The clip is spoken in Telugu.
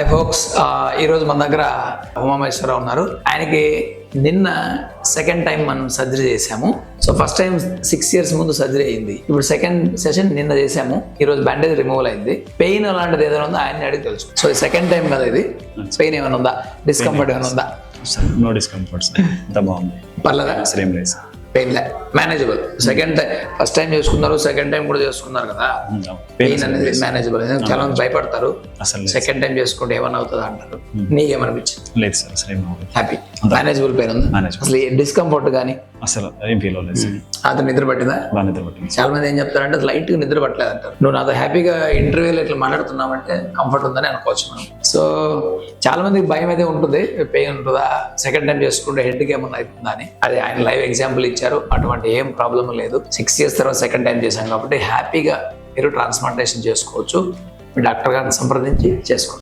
హాయ్ ఫోక్స్ ఈరోజు మన దగ్గర ఉమామేశ్వరరావు ఉన్నారు. ఆయనకి నిన్న సెకండ్ టైం మనం సర్జరీ చేశాము. So first time six years ముందు సర్జరీ అయింది. ఇప్పుడు సెకండ్ సెషన్ నిన్న చేశాము. ఈ రోజు బ్యాండేజ్ రిమూవల్ అయింది. పెయిన్ అలాంటిది ఏదైనా ఉందో? ఆయన అడిగి తెలుసు సో సెకండ్ టైం కదా ఇది? పెయిన్ ఏమైనా ఉందా? డిస్కంఫర్ట్ ఏమైనా ఉందా? నో డిస్కంఫర్ట్ అంత బాగుంది. పర్లేదా? ఏం లేదు పెయిన్ లే manageable second time first time చేసుకున్నారు సెకండ్ టైం కూడా చేసుకున్నారు కదా. పెయిన్ అనేది మేనేజబుల్ చాలా మంది భయపడతారు. సెకండ్ టైం చేసుకుంటే ఏమన్నా అవుతుందా అంటారు? నీకేమనిపించింది? లేదు సార్ హ్యాపీ మేనేజబుల్ పెయిన్ ఉంది. అసలు డిస్కంఫర్ట్ కానీ అసలు ఏం ఫీల్ అవ్వలేదు. అతను నిద్ర పట్టిందా? బాగా నిద్ర పట్టింది. చాలా మంది ఏం చెప్తారంటే లైట్గా నిద్ర పట్టలేదు అంటారు. నువ్వు నాతో హ్యాపీగా ఇంటర్వ్యూలో ఇట్లా మాట్లాడుతున్నావంటే కంఫర్ట్ ఉందని అనుకోవచ్చు మనం. సో చాలా మందికి భయం అయితే ఉంటుంది. పెయిన్ ఉంటుందా? సెకండ్ టైం చేసుకుంటే హెడ్కి ఏమన్నా అవుతుందా అని. అది ఆయన లైవ్ ఎగ్జాంపుల్ ఇచ్చారు. అటువంటి ఏం ప్రాబ్లం లేదు. సిక్స్ ఇయర్స్ తర్వాత సెకండ్ టైం చేశాం కాబట్టి హ్యాపీగా మీరు ట్రాన్స్ప్లాంటేషన్ చేసుకోవచ్చు. మీ డాక్టర్ గారిని సంప్రదించి చేసుకోండి